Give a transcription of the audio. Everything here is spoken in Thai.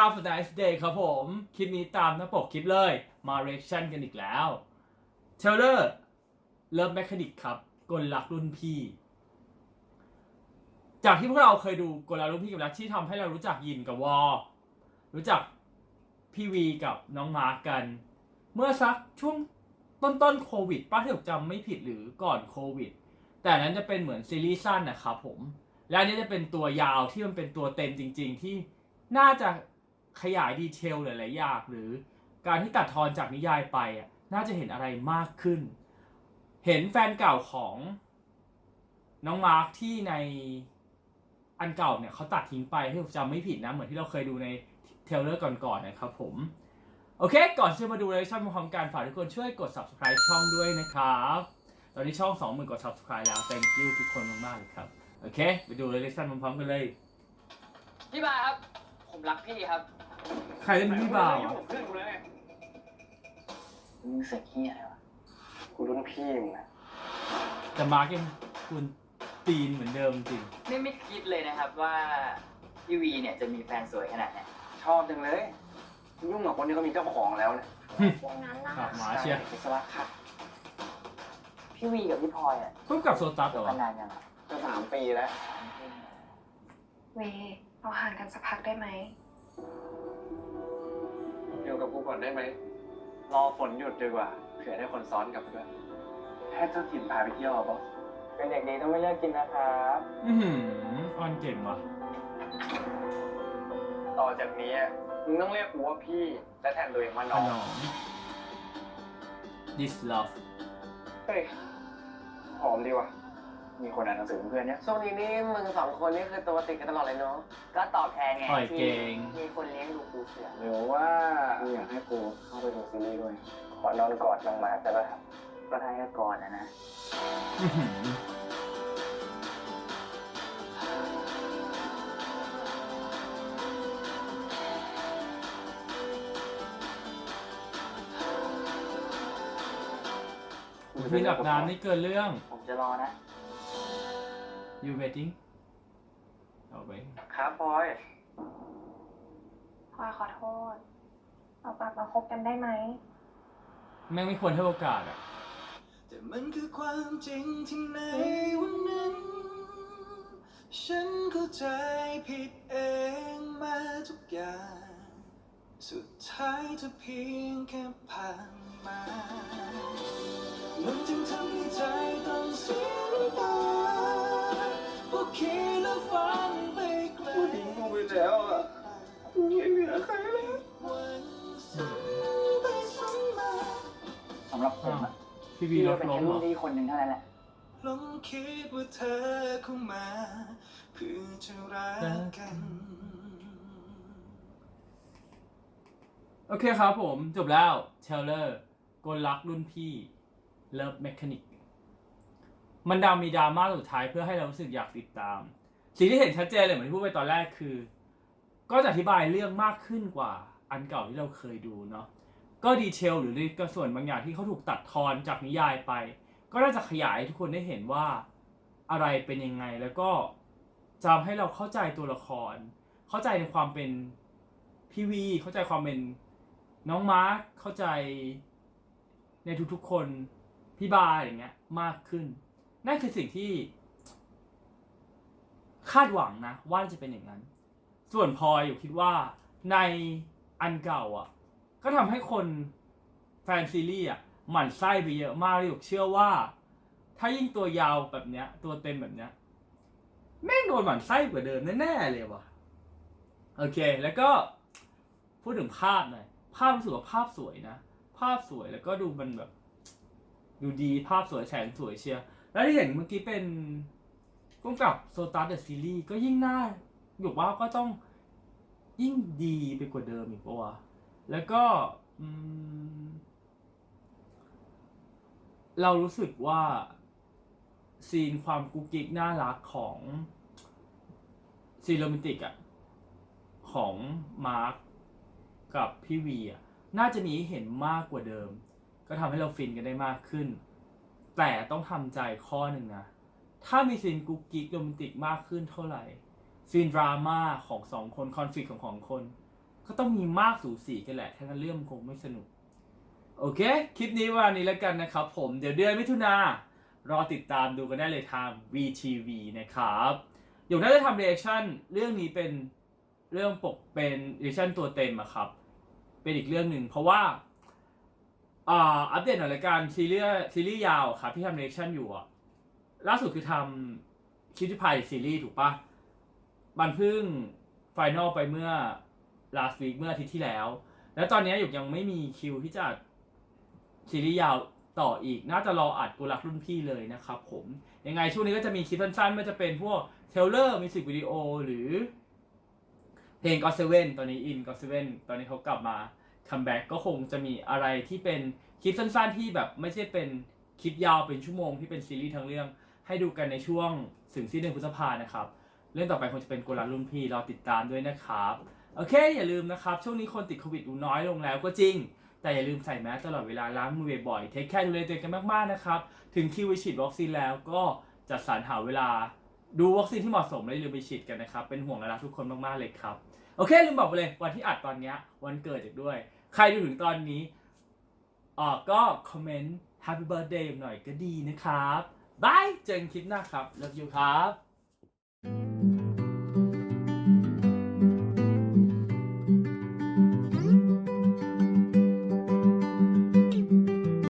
Have a nice day ครับผม คลิปนี้ตามหน้าปกคลิปเลย มา reaction กันอีกแล้วเทเลอร์เลิฟแมคานิกครับ กลลักรุ่นพี่ จากที่พวกเราเคยดูกลลักรุ่นพี่กับรักที่ทำให้เรารู้จักยินกับวอรู้จักพี่วีกับน้องมาร์กกัน เมื่อสักช่วงต้นต้นโควิดป้าที่ผมจำไม่ผิดหรือก่อนโควิด แต่นั้นจะเป็นเหมือนซีรีส์สั้นนะครับผม และนนี้จะเป็นตัวยาวที่มันเป็นตัวเต็มจริง ๆ ที่น่าจะ ขยายดีเทลหลายๆอย่างหรือการที่ตัดทอนจากนิยายไปน่าจะเห็นอะไรมากขึ้น เห็นแฟนเก่าของน้องมาร์คที่ในอันเก่าเนี่ยเขาตัดทิ้งไปถ้าผมจำไม่ผิดนะ เหมือนที่เราเคยดูในเทรลเลอร์ก่อนๆนะครับผม โอเค ก่อนที่จะมาดูเลยช่องพร้อมกันฝากทุกคนช่วยกด subscribe ช่องด้วยนะครับ ตอนนี้ช่อง 20,000กด subscribe แล้ว thank you ทุกคนมากๆเลยครับ โอเค ไปดูเลยเลชั่นพร้อมๆกันเลย พี่บาครับ ผมรักพี่ครับ ใครเล่นพี่บ่าวยุ่งกับเพื่อนกูเลยมึงเสียขี้อะไรวะกูรุ่นพี่มึงนะแต่มาร์กยังคุณตีนเหมือนเดิมจริง ไม่ไม่คิดเลยนะครับว่าพี่วีเนี่ยจะมีแฟนสวยขนาดเนี้ยชอบจังเลยยุ่งกับคนที่เขามีเจ้าของแล้วเนี่ยวงนั้นน่ะครับ หมาเชียร์อิสระค่ะพี่วีกับพี่พลอยอะพบกับโซตัสเหรอกันนานยังครับจะสามปีแล้ว เว เราห่างกันสักพักได้ไหมอยู่ กับกูก่อนได้ไหม รอฝนหยุดดีกว่า เผื่อได้คนซ้อนกลับมาด้วย ให้เจ้าถิ่นพาไปเที่ยวอะบอสเป็นเด็กดีต้องไม่เลิกกินนะครับ อือหือออนเก่งว่ะ ต่อจากนี้อะมึงต้องเรียกกูว่าพี่ และแทนตัวเองว่าขน้องนม this love เฮ้ยหอมดีว่ะ มีคนอ่านหนังสือเป็นเพื่อนเนี่ยช่วงนี้นี่มึงสองคนนี่คือตัวติดกันตลอดเลยเนาะก็ตอบแทนไงปล่อยที่เก่ง มีคนเลี้ยงดูปูเสือหรือว่ามึงอยากให้กูเข้าไปดูซีรีส์ด้วยขอนอนกอดน้องหมาได้ป่ะครับก็ได้แค่ก่อนนะนะ อื้อหือพี่หลับนานนี่เกินเรื่องผมจะรอนะ you waiting เอาไปครับพลอยพลอยขอโทษ เรากลับมาคบกันได้ไหม แม่งไม่ควรให้โอกาสอะ แต่มันคือความจริงที่ในวันนั้น ฉันเข้าใจผิดเองมาทุกอย่าง สุดท้ายเธอเพียงแค่ผ่านมา มันจึงทำให้ใจต้องเสียน้ำตาพวก คิดและฝันไปไกลกูทิ้งกูไปแล้วอะกูไม่เหลือใครแล้ววันซ้ำไปซ้ำมาสำหรับผมอะพี่วีพี่รก็ถเป็นล้แค่มเหรรุ่อนพี่คนหนึ่งเท่านั้นแหละ ลองคิดว่าเธอเข้ามาเพื่อจะรักกัน โอเคครับผม จบแล้วเทเลอร์กลลักรุ่นพี่ เลิฟแมคานิก มันดามีดราม่าสุดท้ายเพื่อให้เรารู้สึกอยากติดตาม สิ่งที่เห็นชัดเจนเลยเหมือนที่พูดไปตอนแรกคือ ก็จะอธิบายเรื่องมากขึ้นกว่าอันเก่าที่เราเคยดูเนาะก็ดีเทลหรือก็ส่วนบางอย่างที่เขาถูกตัดทอนจากนิยายไป ก็น่าจะขยายให้ทุกคนได้เห็นว่าอะไรเป็นยังไงแล้วก็จำให้เราเข้าใจตัวละคร เข้าใจในความเป็นพี่วี เข้าใจความเป็นน้องมาร์คเข้าใจในทุกๆคนพี่บาอย่างเงี้ยมากขึ้น นั่นคือสิ่งที่ คาดหวังนะ ว่าจะเป็นอย่างนั้น ส่วนพลอยอยู่คิดว่าในอันเก่าอะ ก็ทำให้คนแฟนซีรีส์อะหมั่นไส้ไปเยอะมากเลยอยู่เชื่อว่า ถ้ายิ่งตัวยาวแบบเนี้ย ตัวเต็มแบบเนี้ยแม่งโดนหมั่นไส้กว่าเดิมแน่ๆเลยว่ะโอเค แล้วก็พูดถึงภาพหน่อยภาพรู้สึกว่าภาพสวยนะ ภาพสวยแล้วก็ดูมันแบบ ดูดีภาพสวยแสงสวยเชียร์ แล้วที่เห็นเมื่อกี้เป็นพุ่งกับโซตาเดอะซีรีส์ก็ยิ่งน่าหยกว่าก็ต้องยิ่งดีไปกว่าเดิมอีกปะวะแล้วก็เรารู้สึกว่าซีนความกุ๊กกิ๊กน่ารักของซีนโรแมนติกอะของมาร์คกับพี่วีอะน่าจะมีเห็นมากกว่าเดิม ก็ทำให้เราฟินกันได้มากขึ้น แต่ต้องทำใจข้อหนึ่งนะ ถ้ามีซีนกุ๊กกิ๊กโรแมนติกมากขึ้นเท่าไหร่ซีนดราม่าของสองคนคอนฟ lict ของของคน ก็ต้องมีมากสูสีกันแหละถ้างั้นเรื่องคงไม่สนุก โอเค คลิปนี้วันนี้แล้วกันนะครับผมเดี๋ยวเดือนมิถุนารอติดตามดูกันได้เลยทาง VTV นะครับเดี๋ยวน่าจะทำเรีแอคชั่นเรื่องนี้เป็นเรื่องปกเป็นเรีแอคชั่นตัวเต็มอะครับ เป็นอีกเรื่องหนึ่งเพราะว่า อ่าอัปเดตหน่อยละกันซีรีส์ซีรีส์ยาวครับที่ทำเรคชั่นอยู่อะล่าสุดคือทำคิวที่พายซีรีส์ถูกปะมันเพิ่งไฟนอลไปเมื่อ last week เมื่ออาทิตย์ที่แล้ว แล้วตอนนี้หยกยังไม่มีคิวที่จะซีรีส์ยาวต่ออีก น่าจะรออัดกูรักรุ่นพี่เลยนะครับผม ยังไงช่วงนี้ก็จะมีคลิปสั้นๆไม่จะเป็นพวกเทเลอร์มิวสิกวิดีโอหรือเพลง God Seven ตอนนี้อิน God Seven ตอนนี้เขากลับมา คัมแบ็กก็คงจะมีอะไรที่เป็นคลิปสั้นๆ ที่แบบไม่ใช่เป็นคลิปยาวเป็นชั่วโมงที่เป็นซีรีส์ทั้งเรื่อง ให้ดูกันในช่วงถึงสิ้นเดือนพฤษภานะครับ เรื่องต่อไปคงจะเป็นโกุลารุ่นพี่รอติดตามด้วยนะครับโอเค อย่าลืมนะครับ ช่วงนี้คนติดโควิดดูน้อยลงแล้วก็จริง แต่อย่าลืมใส่แมสตลอดเวลาล้างมือบ่อยๆเทคแคร์ดูแลตัวเองกันมากๆนะครับ ถึงคิวไปฉีดวัคซีนแล้วก็จัดสรรหาเวลาดูวัคซีนที่เหมาะสมและอย่าลืมไปฉีดกันนะครับ เป็นห่วงและรักทุกคนมากๆเลยครับ โอเค ลืมบอกไปเลยวันที่อัดตอนนี้วันเกิดอีกด้วย ใครดูถึงตอนนี้อ่อก็คอมเมนต์ Happy Birthday หน่อยก็ดีนะครับบายเจอกันคลิปหน้าครับ Love you ครับ